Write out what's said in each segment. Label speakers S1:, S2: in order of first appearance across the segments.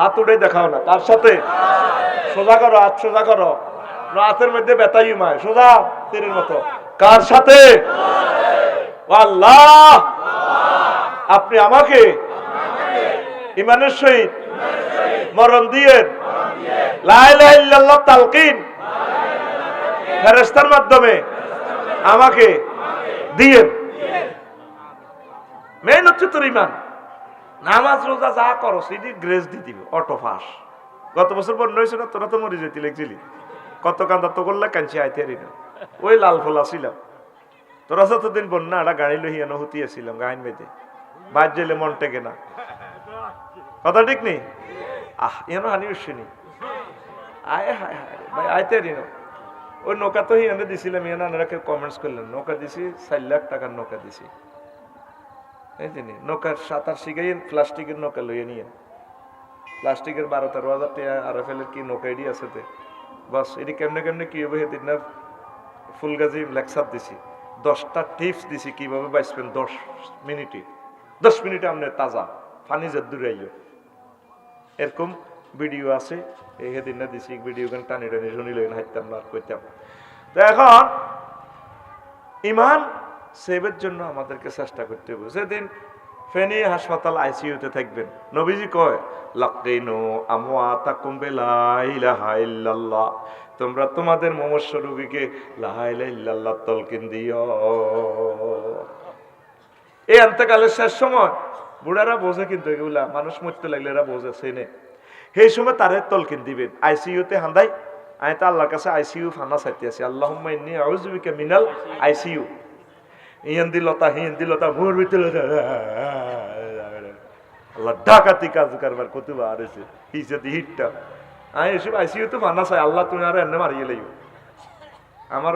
S1: হাত উঠে দেখাও না, কার সাথে? সোজা করো, হাত সোজা করো। রাতের মধ্যে বেতাই মায় সোজা, তীরের মতো। কার সাথে? আল্লাহ! আপনি আমাকে ইমানের সহিত মরণ দিয়ে তালকিন ফেরেস্তার মাধ্যমে আমাকে দিয়েন। মেন হচ্ছে তোর ইমান। নামাজ রোজা যা করো, সেটি গ্রেস দিয়ে দিবে, অটো ফাঁস। গত বছর বন্যা হয়েছিল না, তোরা তো মরে যেতে লেগছিলি। কত কান্দা তো করলে, কাঞ্চি আইতে না ওই লাল ফোলা ছিলাম তোরা যতদিন বন্যা একটা গাড়ি লহিয়ানো হুতিয়াছিলাম গাইন বেঁধে বাদ জেলে মন টেকে না। কথা ঠিক নেই? আহ এনো হানি উঠছিনি আয় হায় হায় ভাই, আইতে ওই নৌকা তো হিয়ানে দিছিলাম ইয়ানা আনারাকে কমেন্টস করলেন নৌকা দিছি, চার লাখ টাকার নৌকা দিছি। এই জিনি নৌকার সাঁতার শিখাই প্লাস্টিকের নৌকা লইয়ে নিয়ে প্লাস্টিকের বারো তেরো হাজার টাকা আর এফ কি নৌকা এডি আছে বাস, এটি কেমনে কেমনে কি হবে সেদিন না ফুলগাজি লেকচার দিছি। দশটা টিপস দিছি কীভাবে বাঁচবেন দশ মিনিটে। দশ মিনিটে আপনার তাজা, ফানি যে দূরে আইও। এরকম ভিডিও আছে, এই সেদিন না দিছি, ভিডিও গান টানি টানি শুনি লইন হাইতাম না আর কইতাম তো এখন, ইমান সেভের জন্য আমাদেরকে চেষ্টা করতে হবে। সেদিন ফেনী হাসপাতাল আইসিইউতে থাকবেন, নবীজি কয়, লাকিনু আমওয়াতাকুম বিলা ইল্লাল্লাহ। তোমরা তোমাদের মমস্য রোগীকে লা ইলাহা ইল্লাল্লাহ তলকিন দিও। এই অন্তকালের শেষ সময়, বুড়ারা বোঝে কিন্তু এগুলা, মানুষ মরতে লাগলে এরা বোঝে সেনে সেই সময় তারে তলকিন দিবেন, আইসিইউতে হান্দাই, আমি তো আল্লাহর কাছে আইসিইউ ফানা চাইতে আছি আল্লাহ মিনাল আইসিইউ। ইয়েন্দি লতা হিন্দি লতা ভোর ভিতরে আল্লাহ ডাকাতি কাজ কারবার কতবার এসে হিসে দি হিটটা। আমি এসব আইসিইউ তো ফানা চাই, আল্লাহ তুমি আর এনে মারিয়ে লাইব। আমার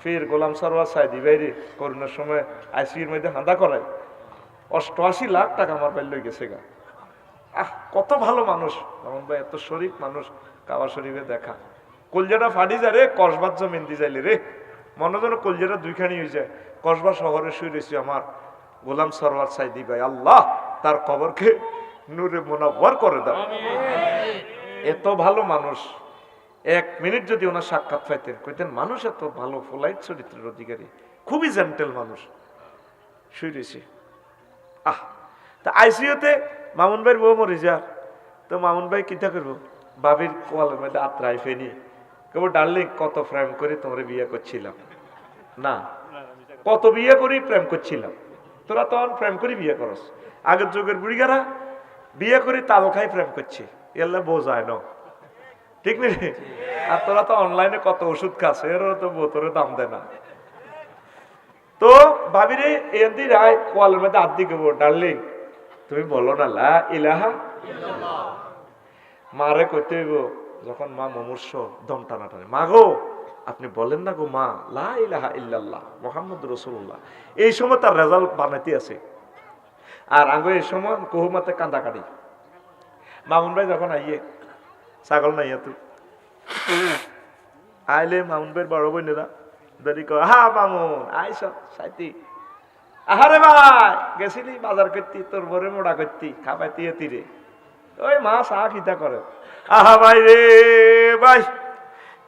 S1: ফের গোলাম সরওয়ার সাইদি বাইরে করোনার সময় আইসিইউর মধ্যে হাঁদা করায়। অষ্টআশি লাখ টাকা আমার বাইর লই গেছে গা। আহ, কত ভালো মানুষ। রমন ভাই, এত শরীফ মানুষ, কাবা শরীফে দেখা। কলজাটা ফাটি যায় রে, কসবার জমিন দি যাইলে রে। মনে যেন কলজাটা দুইখানি হয়ে যায় কসবা শহরে শুয়ে রয়েছি আমার গোলাম সরওয়ার সাইদি ভাই। আল্লাহ তার কবরকে নূরে মোনাব্বর করে দাও। এত ভালো মানুষ। এক মিনিট যদি ওনার সাক্ষাৎ পাইতেন। কইতেন মানুষ এত ভালো ফোলাইট চরিত্রের অধিকারী। খুবই জেন্টেল মানুষ। শুয়ে রয়েছি। আহ তা আইসিইউতে মামুন ভাইয়ের বউ মরে যা তো মামুন ভাই কিতা করব? বাবির কোয়ালের মধ্যে আত্রাই ফেনি কেবল ডার্লিং কত প্রেম করে তোমার বিয়ে করছিলাম। না কত বিয়ে করি প্রেম করছিলাম। তোরা তখন প্রেম করি বিয়ে করস। আগের যুগের বুড়িগারা বিয়ে করি তাল খাই প্রেম করছে। এলে বোঝায় না। ঠিক নেই আর তোরা তো অনলাইনে কত ওষুধ খাস, এরও তো বোতরে দাম দেয় না। তো ভাবিরে এদি রায় কোয়ালের মধ্যে দিয়ে গেবো ডার্লিং, তুমি বলো না, লা ইলাহা মারে কইতে হইব, যখন মা মমূর্ষ, দম টানা টানে মা গো আপনি বলেন না গো, মা, লা ইলাহা ইল্লাল্লাহ মোহাম্মদ রসুল্লাহ এই সময় তার রেজাল্ট বানাইতে আছে। আর আগে এই সময় কুহুমাতে কান্দা কাটি মামুন ভাই যখন আইয়ে, ছাগল নাই তুই আইলে মামুন ভাইয়ের বড় বোনেরা দেরি কর, হা, মামুন, আইস, সাইতি। আহারে ভাই, গেছিলি বাজার করতি, তোর বরে মোড়া করতি, খাবাইতি তীরে ওই মা, চা কিতা করে। আহা ভাই রে, ভাই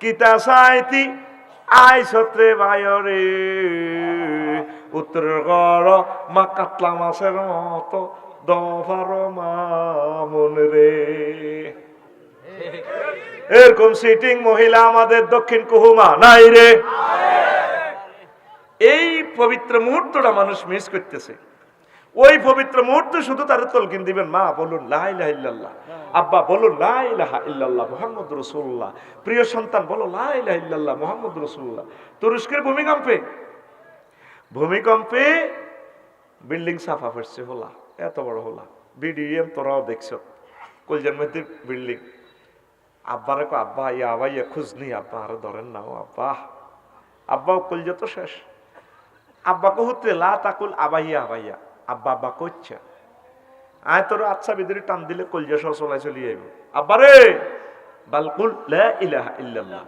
S1: কিতা সাইতি? আই সত্রে ভাই রে উত্তরের গড় মা কাতলা মাছের মতো দফার মামুন রে। এরকম সিটিং মহিলা আমাদের দক্ষিণ কুহুমা নাই রে। এই পবিত্র মুহূর্তটা মানুষ মিস করতেছে। ওই পবিত্র মুহূর্তে শুধু তারা তলকিন দিবেন, মা, বলুন লাইলাহ ইল্লাল্লাহ। আব্বা, বলুন লাইলাহা ইল্লাল্লাহ, মোহাম্মদ রসুল্লাহ প্রিয় সন্তান, বলো লাইলাহ মোহাম্মদ রসুল্লাহ তুরস্কের ভূমিকম্পে ভূমিকম্পে বিল্ডিং সাফা পড়ছে হোলা, এত বড় হোলা। বিডিএম, তোরাও দেখছ, কলজার মধ্যে বিল্ডিং। আব্বারে কো আব্বা, ইয়া আব্বা ইয়া খুঁজ নি, আব্বা, আরও ধরেন নাও আব্বা। আব্বা কলজা তো শেষ। আব্বা কহুতে লা তাকুল আবাইয়া আবাইয়া আব্বা আব্বা করছে আয় তোর আচ্ছা ভিতরে টান দিলে কলজা সহ চলাই চলি আইব। আব্বা রে! বালকুল লা ইলাহা ইল্লাল্লাহ।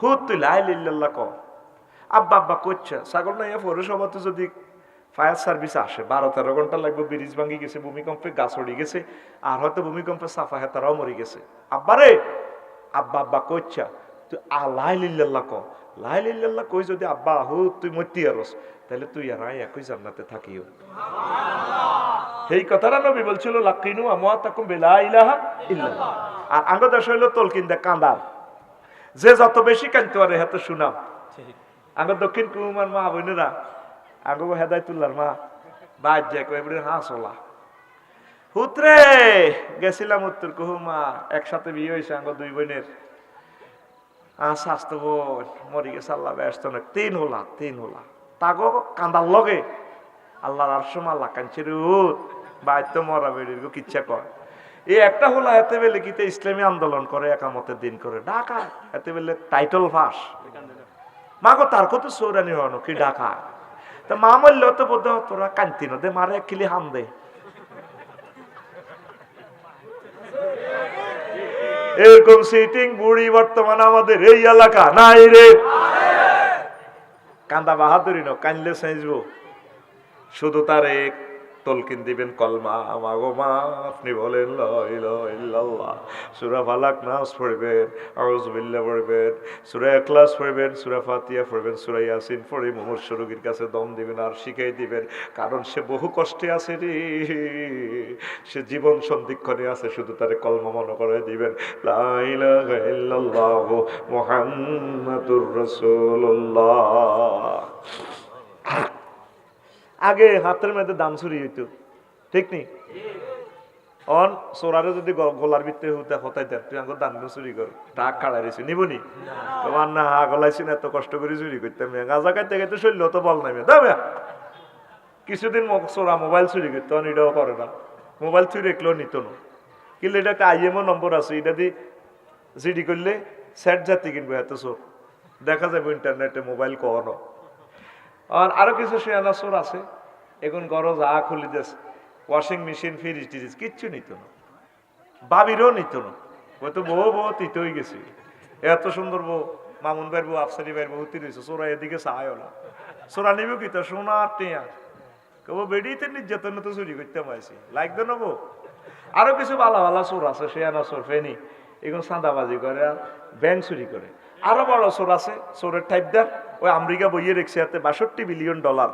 S1: হুত, তুই লা ইল্লাল্লাহ ক আব্বা আব্বা করছে ছাগল না পৌরসভাতে যদি ফায়ার সার্ভিস আসে, বারো, তেরো ঘণ্টা লাগবে, ব্রিজ ভাঙ্গি গেছে, ভূমিকম্পে গাছ উড়ে গেছে, আর হয়তো ভূমিকম্পে সাফা হেতারাও মরে গেছে। আব্বারে আব্বা আব্বা কইছা, তুই আল্লাহ লিল্লাল্লাহ ক লাই লিল্লাল্লাহ কই যদি আব্বা আহু তুই মরতি আরস তাহলে তুই আর আয় একই জান্নাতে থাকিও। সেই কথাটা নবী বলছিল লাকিনু আমা তাকুম বেলা ইলাহা ইল্লাল্লাহ। আর আঙ্গ দেশ হইল তলকিন দে কান্দার যে যত বেশি কানতে পারে হাতে শুনাম আঙ্গ দক্ষিণ কুমার মা বোনেরা আঙ্গ হেদায়তুল্লার মা বাদ যায় কয়েবরে হাসলা হুতরে গেছিলাম উত্তর কুহুমা একসাথে বিয়ে হয়েছে আঙ্গ দুই বোনের। স্বাস্থ্য মরি গেছে আল্লাহ ব্যস্ত না তিন হলা তিন হলা। তাগো কান্দার লগে। আল্লাহর আর সময় আল্লাহ কাঞ্চে রুত বাইত্য মরা বেড়ির গো, কিচ্ছা কয়। এই একটা হলো এতে বেলে কিতে ইসলামী আন্দোলন করে, একামতের দিন করে। ঢাকা, এতে বেলে টাইটল ফাঁস। মাগো তার কত সৌরানি হনো কি ঢাকা তা মা মল্ল তো বোধ তোরা কান্তি দে, মারে কিলি হাম দে। এরকম সিটিং বুড়ি বর্তমান আমাদের এই এলাকা নাই রে। কান্দা বাহাদুরি নো, কানলে শুধু তার এক তলকিন দিবেন কলমা। মাগো মা আপনি বলেন, লা ইলাহা ইল্লাল্লাহ। সূরা ফালাক নাস পড়বেন, আউযুবিল্লাহ পড়বেন, সুরা ইখলাস পড়বেন, সূরা ফাতিহা পড়বেন, সূরা ইয়াসিন পড়ে মুমূর্ষ রোগীর কাছে দম দিবেন আর শিখাই দিবেন, কারণ সে বহু কষ্টে আছে রে। সে জীবন সন্ধিক্ষণে আছে, শুধু তারে কলমা মনে করে দিবেন। লা ইলাহা ইল্লাল্লাহ মুহাম্মাদুর রাসূলুল্লাহ। আগে হাতের মধ্যে দাম চুরি হইতো। ঠিক নি? অন সোরারে যদি গলার ভিতরে হুতে হতাই দেন তুই আঙ্গুর দান চুরি কর। টাক রয়েছে নিবনি তোমার না হা গলাইছি না, এত কষ্ট করে চুরি করতাম গাঁজা খাইতে খাইতে শরীর তো বল নাই দামে কিছুদিন সোরা মোবাইল চুরি করতো এটাও করে না। মোবাইল চুরি রেখলেও নিত না। কিন্তু এটা একটা আইএমও নম্বর আছে, এটা দিয়ে জিডি করলে সেট জাতি কিনবো এত চোর। দেখা যাবে ইন্টারনেটে মোবাইল কখনো আর আরও কিছু শেয়ানা চোর আছে। এখন গরজ আ খুলি দেশ ওয়াশিং মেশিন, ফ্রিজ, টিরিজ, কিচ্ছু নিত না। বাবিরও নিত না। ওই তো বউ বউ তিত হয়ে গেছে। এত সুন্দর বউ, মামুন ভাইয়ের বউ, আফসারি ভাইয়ের বউ তিরিস সোরা এদিকে চায়ও না। সোরা নিব কি তো? সোনা টিয়া। কেবল বেডিতে নির্যাতন তো চুরি করতে পারছি লাগবে না বউ। আরও কিছু বালা বালা চোর আছে শেয়ানা চোর, ফেনি। এগুলো চাঁদাবাজি করে আর ব্যাংক চুরি করে। আরও বড় চোর আছে, চোরের টাইপদার ওই আমেরিকা বইয়ে রেখছে হাতে বাষট্টি বিলিয়ন ডলার।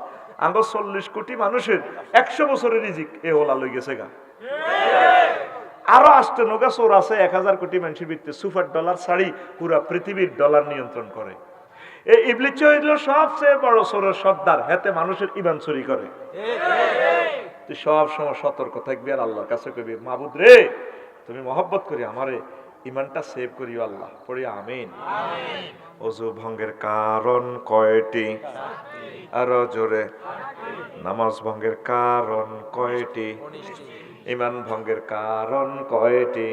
S1: আঙ্গ চল্লিশ কোটি মানুষের একশো বছরের রিজিক এ ওলা লই গেছে গা। আরও আসতে নৌকা চোর আছে, এক হাজার কোটি মানুষের ভিত্তি সুপার ডলার ছাড়ি পুরা পৃথিবীর ডলার নিয়ন্ত্রণ করে। এই ইবলিচ হইল সবচেয়ে বড় চোরের সর্দার, হাতে মানুষের ইমান চুরি করে। সব সময় সতর্ক থাকবি আর আল্লাহর কাছে কবি মাবুদ রে, তুমি মহব্বত করি আমারে ইমানটা সেভ করিও আল্লাহ, পড়ি আমিন। অজু ভঙ্গের কারণ কয়টি? আর জোরে, নামাজ ভঙ্গের কারণ কয়টি? ইমান ভঙ্গের কারণ কয়টি?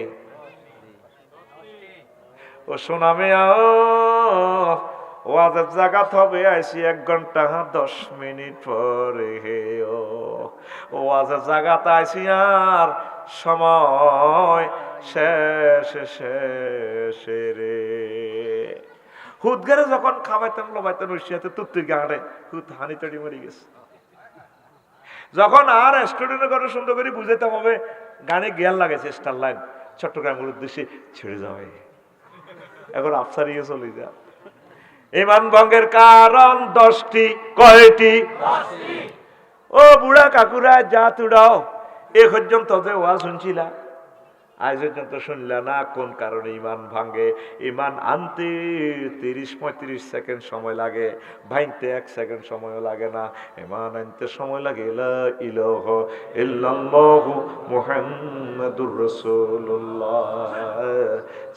S1: ও সোনামে ওয়াজের জায়গা হবে আইসি এক ঘণ্টা, দশ মিনিট পরে হে ও ওয়াজের জায়গাতে আইসি আর সময় শেষ শেষে রে হুদগারে যখন খাবাইতাম লবাইতাম রশিয়াতে তুত্তির গাঁড়ে হানি তড়ি মরি গেছে। যখন আর স্টুডেন্টের ঘরে সুন্দর করে হবে গানে লাগাইছে স্টার লাইন চট্টগ্রামের উদ্দেশ্যে ছেড়ে যাবে এখন আফসারিয়ে চলে যা ইমান ভঙ্গের কারণ দশটি কয়টি? ও বুড়া কাকুরা যা তুড়াও এ পর্যন্ত ওয়া শুনছিলা। আজ পর্যন্ত শুনলা না কোন কারণে ইমান ভাঙ্গে ইমান আনতে তিরিশ পঁয়ত্রিশ সেকেন্ড সময় লাগে, ভাঙতে এক সেকেন্ড সময় লাগে না। ইমান আনতে সময় লাগে ইলাহ ইল্লাল্লাহু মুহাম্মাদুর রাসূলুল্লাহ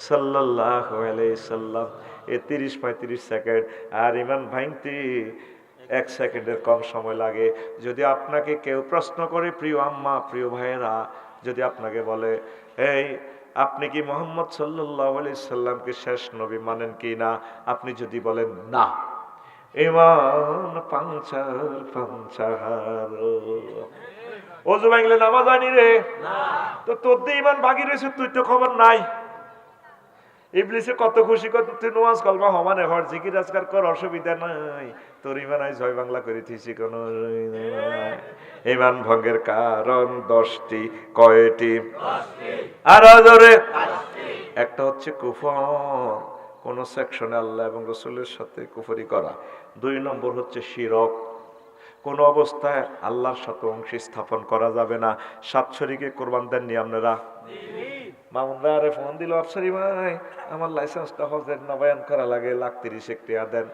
S1: সাল্লাল্লাহু আলাইহি সাল্লাম। এ তিরিশ পঁয়ত্রিশ সেকেন্ড, আর ইমান ভাঙতে এক সেকেন্ডের কম সময় লাগে। যদি আপনাকে কেউ প্রশ্ন করে, প্রিয় আম্মা, প্রিয় ভাইয়েরা, যদি আপনাকে বলে এই আপনি কি মোহাম্মদ সাল্লাহ আলি সাল্লামকে শেষ নবী মানেন কি না? আপনি যদি বলেন না। ইমান পাঞ্চার পাঞ্চার অজু ভাঙলে নামাজ আনি রে। তো তোর দিয়ে ইমান বাকি রয়েছে তুই তো খবর নাই। ইবলিসে কত খুশি, কত তুই নোয়াজ কলমা হমানে হর জিকির আজকার কর, অসুবিধা নাই। তোর ইমানাই জয় বাংলা করে থিসি, কোন ইমান ভঙ্গের কারণ দশটি, কয়টি? আর জোরে। একটা হচ্ছে কুফর। কোন সেকশনে আল্লাহ এবং রসুলের সাথে কুফরি করা। দুই নম্বর হচ্ছে শিরক। কোন অবস্থায় আল্লাহর সাথে অংশ স্থাপন করা যাবে না। সাতশরীকে কোরবান দেননি আপনারা? মামুনরা আরে ফোন দিল, আফসারি ভাই, আমার লাইসেন্সটা হজের নবায়ন করা লাগে লাখ তিরিশ একটিয়া দেন।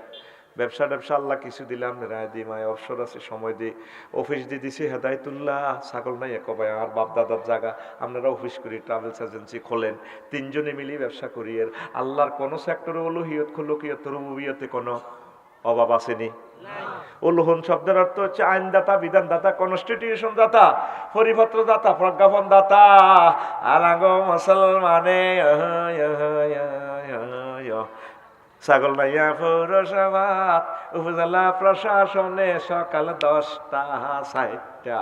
S1: ব্যবসা ব্যবসা আল্লাহ কিছু দিলে আমি রায় দিই মায় অবসর আছে, সময় দিই অফিস দিয়ে দিছি, হেদায়তুল্লাহ, ছাগল নাই এক ভাই আর বাপ দাদার জায়গা আপনারা অফিস করি, ট্রাভেলস এজেন্সি খোলেন। তিনজনে মিলিয়ে ব্যবসা করি, এর আল্লাহর কোনো সেক্টরে অলুহিয়ত, খোলকিয়ত রুবিয়তে কোনো অভাব আসেনি। উল্লুহন শব্দের অর্থ হচ্ছে আইনদাতা বিধানদাতা কনস্টিটিউশন দাতা পরিপত্র দাতা প্রজ্ঞাপন দাতা আলাঙ্গ মুসলমানে ছাগল নাইয়া পৌরসভাত, উপজেলা প্রশাসনে সকাল দশটা সাইটটা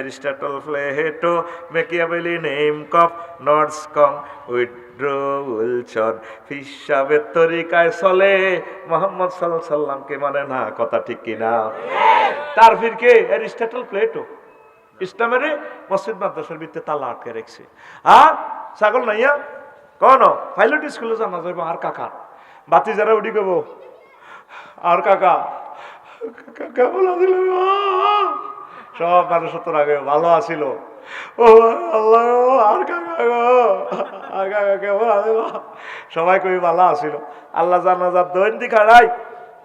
S1: এরিস্টটল প্লেটো মেকিয়াবেলি নেম কপ নর্স কং উইড্রো উলছন হিসাবের তরিকায় চলে, মোহাম্মদ সাল্লাহ সাল্লামকে মানে না, কথা ঠিক কিনা? তার ফিরকে এরিস্টটল প্লেটো ইসলামের মসজিদ মাদ্রাসার ভিত্তে তালা আটকে রেখেছে। আর ছাগল নাইয়া কন পাইলট স্কুলে জানা যাবে আর কাকা বাতি যারা উঠি গব আর কাকা কেমন আছিল? সব মানুষ তোর আগে, ভালো আছিল। ও, আল্লাহ, আর কাকা আর কাকা কেমন আছিল সবাই কই ভালো আছিল? আল্লাহ জানা যা দৈন্দি খাড়াই,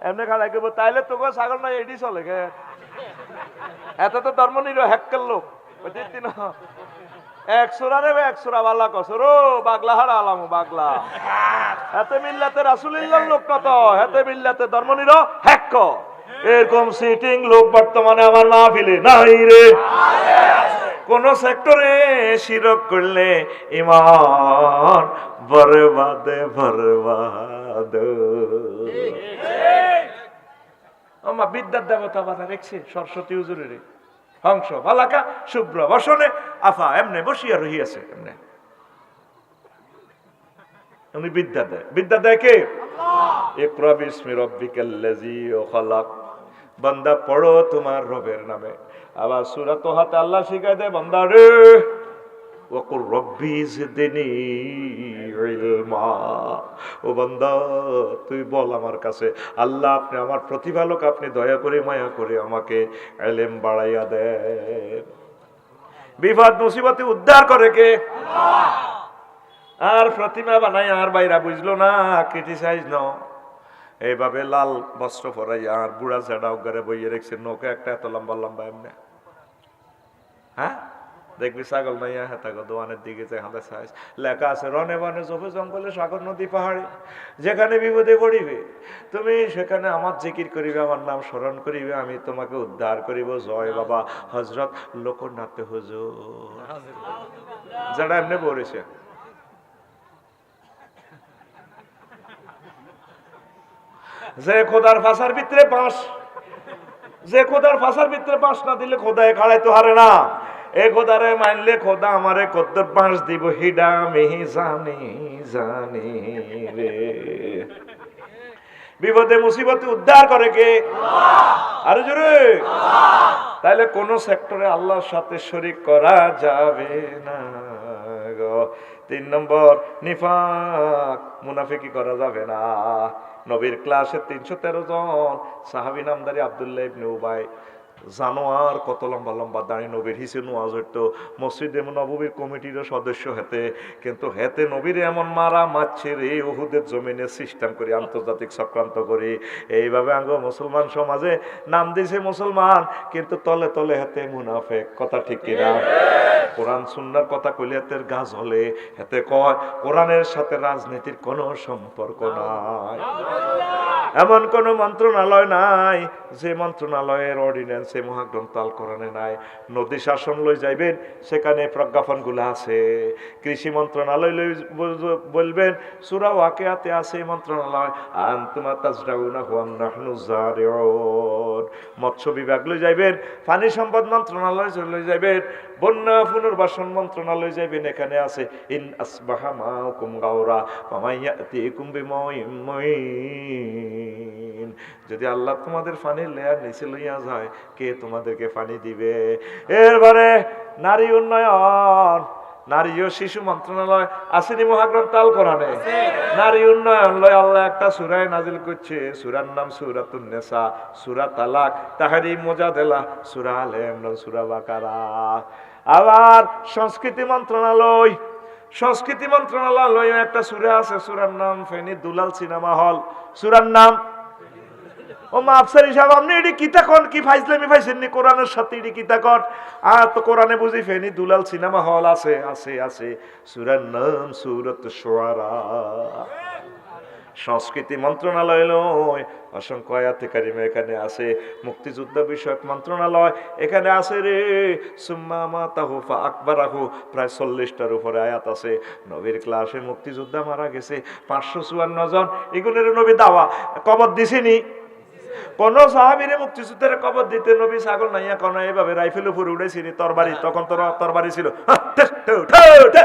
S1: এমনি খাড়াই কেবো তাইলে তোকে ছাগল নাই, এডি চলে গে। এত তো ধর্ম নির হ্যাক্কের লোক। বুঝলি না এক সুরা নেবে এক সুরা বাল্লা কসর বাগলা হারা আলামু বাগলা। হাতে মিল্লাতে রাসুলিল্লার লোক কত? হাতে মিল্লাতে ধর্ম নির হ্যাক্ক এরকম সিটিং লোক বর্তমানে আমার না ফিলে নাই রে। কোন সেক্টরে শিরক করলে ইমান বরবাদে বরবাদ। আমার বিদ্যার দেবতা বাধা রেখছে সরস্বতী হুজুরের। হংস ফালাকা শুভ্র বসনে আফা এমনে বসিয়া রহিয়াছে এমনে। উনি বিদ্যা দেয়। বিদ্যা দেয় কে? বান্দা পড়ো তোমার রবের নামে। আবার সূরা তোহাতে আল্লাহ শিখায় দেয় বান্দা রে! ওকুর রব্বি জিদনি ইলমা। ও বান্দা, তুই বল আমার কাছে। আল্লাহ, আপনি আমার প্রতিপালক, আপনি দয়া করে মায়া করে আমাকে এলেম বাড়াইয়া দেন। বিপদ মুসিবতে উদ্ধার করে কে? আর প্রতিমা বানাই আর বাইরা বুঝলো না ক্রিটিসাইজ ন এইভাবে লাল বস্ত্র পরাই আর বুড়া ঝাড়া উগারে বইয়ে রেখছে নৌকা একটা এত লম্বা লম্বা এমনি। হ্যাঁ? দেখবি ছাগল নাইয়া হেতাগো দোয়ানের দিকে যে হাতে সাইজ লেখা আছে রনে বনে জফে জঙ্গলে সাগর নদী পাহাড়ে যেখানে বিপদে পড়িবে তুমি সেখানে আমার জিকির করিবে আমার নাম স্মরণ করিবে আমি তোমাকে উদ্ধার করিব জয় বাবা হজরত লোকনাথ হুজুর। যারা এমনি পড়েছে। যে খোদার ফাঁসার ভিতরে বাঁশ যে খোদার ফাঁসার ভিতরে বাঁশ না দিলে খোদায় খাড়াইতে হারে না। এ খোদারে খোদা আমারে কদ্দর বাঁশ দিব, হিডা মিহি জানি জানি রে। বিপদে মুসিবতে উদ্ধার করে কে? আরে জোরে। তাইলে কোন সেক্টরে আল্লাহর সাথে শরিক করা যাবে না তিন নম্বর, নিফাক, মুনাফিকি করা যাবে না। নবীর ক্লাসে তিনশো তেরো জন সাহাবি নামদারি আবদুল্লাহ ইবনে উবাই জানোয়ার, কত লম্বা লম্বা দাঁড়িয়ে নবীর, হিসে নোয়াজ হইতো মসজিদে নবীর কমিটির সদস্য হেতে। কিন্তু হেতে নবীর এমন মারা মারছে রে ওহুদের জমিনে সিস্টেম করি, আন্তর্জাতিক চক্রান্ত করি। এইভাবে আঙ্গ মুসলমান সমাজে নাম দিয়েছে মুসলমান, কিন্তু তলে তলে হেতে মুনাফেক, কথা ঠিক কিনা? কোরআন সুন্নার কথা কইলে হাতের গাছ হলে হেতে কয়, কোরআনের সাথে রাজনীতির কোনো সম্পর্ক নাই। এমন কোন মন্ত্রণালয় নাই, যে মন্ত্রণালয়ের অর্ডিন্যান্সে মহাগ্রন্থ আল কোরআনে নাই। নদী শাসন লই যাইবেন, সেখানে প্রজ্ঞাপনগুলো আছে। কৃষি মন্ত্রণালয় লই বলবেন, সুরা ওয়াকিয়াতে আছে মন্ত্রণালয়। আনতুমা তাজরাউনা মৎস্য বিভাগ লই যাইবেন, পানি সম্পদ মন্ত্রণালয় লই যাইবেন, বন্যা পুনর্বাসন মন্ত্রণালয় যাইবেন, এখানে আছে, ইন আসবাহা মা মাউকুম গাওরা ফামাইয়াতিকুম যদি আল্লাহ তোমাদের পানির লেয়ার নিচে লইয়া যায়, কে তোমাদেরকে পানি দিবে? এরপরে নারী উন্নয়ন, নারী ও শিশু মন্ত্রণালয়, আসেনি মহাগ্রন্থ আল কোরআনে? নারী উন্নয়ন লয় আল্লাহ একটা সুরায় নাজিল করছে। সুরার নাম সুরাতুন নেসা, সুরা তালাক তাহারি মোজাদেলা, সুরা আলে সুরা বাকারা। আবার সংস্কৃতি মন্ত্রণালয় সংস্কৃতি মন্ত্রণালয় একটা সুরে আছে, সুরার নাম ফেনী দুলাল সিনেমা হল। সুরার নাম? ও মা, আফসার হিসাব আপনি এটি কিতা কন? কি ফাইজলামি ফাইছেননি কোরআনের সাথে এটি কিতা কন? আর তো কোরআনে বুঝি ফেনি দুলাল সিনেমা হল আছে আছে আছে। সুরার নাম সুরত সোয়ারা। সংস্কৃতি মন্ত্রণালয় লয়। অসংখ্য আয়াতে কারিমা এখানে আছে। মুক্তিযুদ্ধ বিষয়ক মন্ত্রণালয় এখানে আছে রে। সুম্মা মাতাহু ফা আকবারাহু। প্রায় চল্লিশটার উপরে আয়াত আছে। নবীর ক্লাসে মুক্তিযোদ্ধা মারা গেছে। পাঁচশো চুয়ান্ন জন। এগুলোর নবী দাওয়া। কবর দিছিনি। কোন সাহাবিরে মুক্তিযুদ্ধের কবর দিতে নবী ছাগল নাইয়া কোন এভাবে রাইফেল উপরে উড়েছিনি তরবারি তখন তোর তরবারি ছিল। ঠে।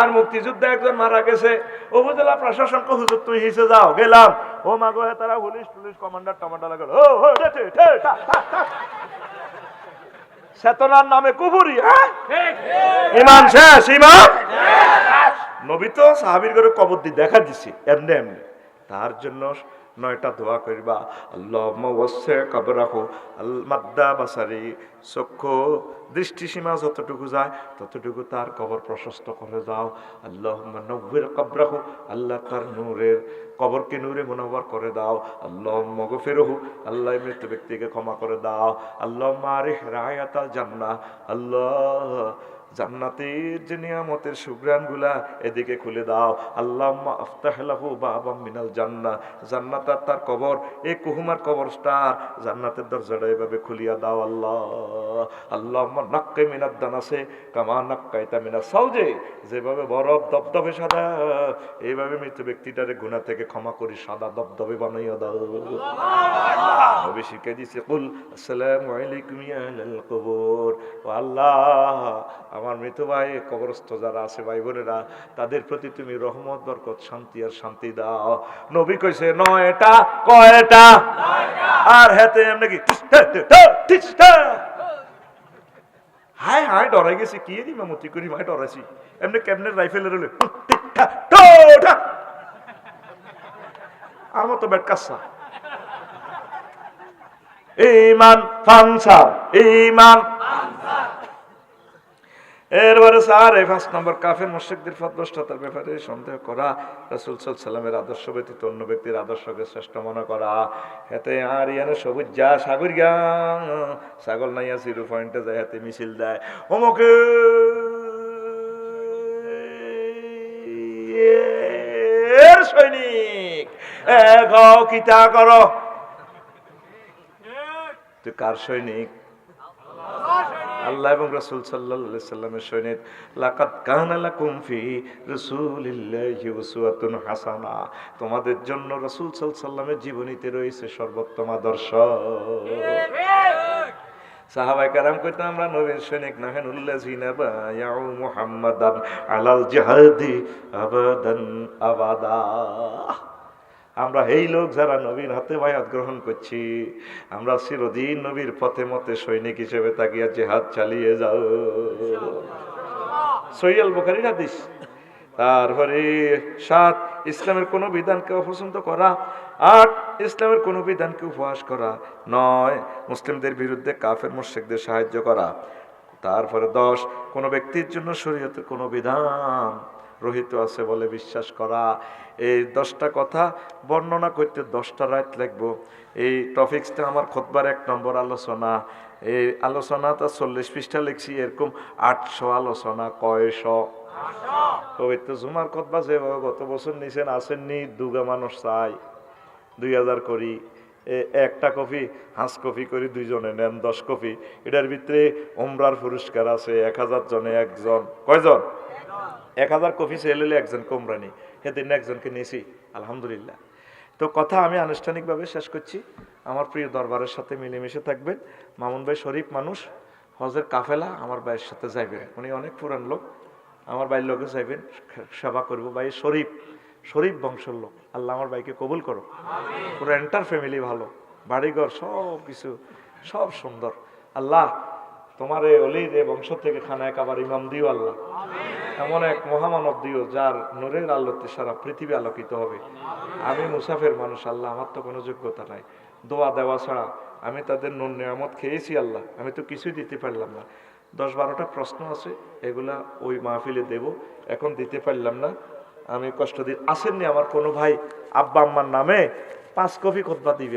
S1: আর মুক্তিযুদ্ধে একজন মারা গেছে। উপজেলা প্রশাসনকে হুজুর তুই হিসে যাও, গেলাম। ও মাগো গো তারা পুলিশ পুলিশ কমান্ডার টমান্ডার লাগল ও। চেতনার নামে কুবুরি হ্যাঁ? ইমান শেষ, ইমান নবী তো সাহাবির কবর দিয়ে দেখা দিছি, এমনি এমনি। তার জন্য নয়টা দোয়া করিবা। আল্লাহ ওয়াসে কবরাহু মাদ্দা বাসারি। চক্ষু, দৃষ্টিসীমা যতটুকু যায়, ততটুকু তার কবর প্রশস্ত করে দাও। আল্লাহ নব্বের কবরাহু, আল্লাহ তার নূরের কবরকে নূরে মনোবর করে দাও। আল্লাহ মগফেরহু আল্লাহ মৃত ব্যক্তিকে ক্ষমা করে দাও। আল্লাহ মারিহ রায়াতাল জান্নাহ। আল্লাহ জান্নাতের যে নিয়ামতের সুগ্রানগুলা এদিকে খুলে দাও। আল্লাহ বাবা মিনাল জান্না জান্নাত আর তার কবর এই কুহুমার কবরস্টার জান্নাতের দরজাটা এভাবে খুলিয়া দাও আল্লাহ। আল্লাহ নাক্কে মিনার কামা মিনা সাউজে। যেভাবে বরফ দবদবে সাদা, এইভাবে মৃত ব্যক্তিটারে গুণা থেকে ক্ষমা করি সাদা দবদবে বানাইয়া দাও। নবী শিখে দিছে, কুল আসসালামু আলাইকুম ইয়া আহলাল কবর। আল্লাহ আমার মৃত ভাই কবরস্থ যারা আছে ভাই বোনেরা তাদের প্রতি তুমি রহমত বরকত শান্তি আর শান্তি দাও। নবী কইছে নয়টা কয়টা? আর হেতে এমনি কি হাই হাই ডরাই গেছি কি দি মামতি করি মাই ডরাইছি। এমনি কেমনে রাইফেলের হলে আমার তো বেট কাচ্ছা ইমান ফানসার ইমান এরপরে স্যার, এই পাঁচ নম্বর কাফের মুশরিকদের ফতবস্ততার ব্যাপারে সন্দেহ করা, রাসূল আলাইহি আদর্শ ব্যতীত অন্য ব্যক্তির আদর্শকে শ্রেষ্ঠ মনে করা। হেতে আর ইয়ানে সবুজ যা, সাগর গা। ছাগল নাইয়া জিরো পয়েন্টে যায়, হাতে মিছিল দেয়। অমুকে এর সৈনিক এ গাও কিতা করো। তুই কার সৈনিক? আল্লাহ এবং রাসূল সাল্লাল্লাহু সাল্লামের সৈনিক, লাকাদ কানা লাকুম ফি রাসূলিল্লাহি উসওয়াতুন হাসানা। তোমাদের জন্য রাসূল সাল্লাল্লাহু জীবনীতে রয়েছে সর্বোত্তম আদর্শ। সাহাবাই কারাম কইতে, আমরা নবীর সৈনিক নাহেন উল্লাযিনা বায়াউ মুহাম্মাদান আলাল জিহাদি আবাদান আবাদা। আমরা এই লোক যারা নবীর হাতে বায়াত গ্রহণ করছি আমরা চিরদিন নবীর পথে মতে সৈনিক হিসেবে তাকিয়া জেহাদ চালিয়ে যাও। সৈয়াল বুখারির হাদিস। তারপরে সাত ইসলামের কোনো বিধানকে অপছন্দ করা। আট ইসলামের কোনো বিধানকে উপহাস করা। নয় মুসলিমদের বিরুদ্ধে কাফের মুর্শেকদের সাহায্য করা। তারপরে দশ কোনো ব্যক্তির জন্য শরীয়তের কোনো বিধান। রহিত আছে বলে বিশ্বাস করা। এই দশটা কথা বর্ণনা করতে দশটা রাত লাগবো। এই টপিক্সটা আমার খোদবার এক নম্বর আলোচনা। এই আলোচনাটা চল্লিশ পৃষ্ঠা লিখছি, এরকম আটশো আলোচনা, কয়শ? পবিত্র জুমার খতবা যে গত বছর নিছেন, আসেননি, দুগা মানুষ চাই, দুই হাজার করি। একটা কপি, হাঁস কপি করি, দুইজনে নেন দশ কপি। এটার ভিতরে ওমরার পুরস্কার আছে, এক হাজার জনে একজন। কয়জন? এক হাজার কপি সেল হলে একজন কোমরানি। সেদিন একজনকে নিয়েছি আলহামদুলিল্লাহ। তো কথা আমি আনুষ্ঠানিকভাবে শেষ করছি। আমার প্রিয় দরবারের সাথে মিলেমিশে থাকবেন। মামুন ভাই শরীফ মানুষ হজের কাফেলা আমার ভাইয়ের সাথে যাইবেন। উনি অনেক পুরান লোক আমার ভাইয়ের লোকে যাইবেন সেবা করব। ভাই শরীফ শরীফ বংশের লোক। আল্লাহ আমার ভাইকে কবুল করো পুরো এন্টার ফ্যামিলি ভালো। বাড়িঘর সব কিছু সব সুন্দর। আল্লাহ তোমার এই অলির এই বংশ থেকে খানায় কাবার ইমাম দিও আল্লাহ। এমন এক মহামানব দিও যার নূরের আলোতে সারা পৃথিবী আলোকিত হবে। আমি মুসাফের মানুষ আল্লাহ, আমার তো কোনো যোগ্যতা নাই। দোয়া দেওয়া ছাড়া আমি তাদের নুন নিয়ামত খেয়েছি আল্লাহ, আমি তো কিছুই দিতে পারলাম না। দশ বারোটা প্রশ্ন আছে, এগুলা ওই মাহফিলে দেব। এখন দিতে পারলাম না। আমি কষ্ট দিই আসেননি আমার কোনো ভাই, আব্বা আম্মার নামে পাঁচ কপি খোদবা দিবে।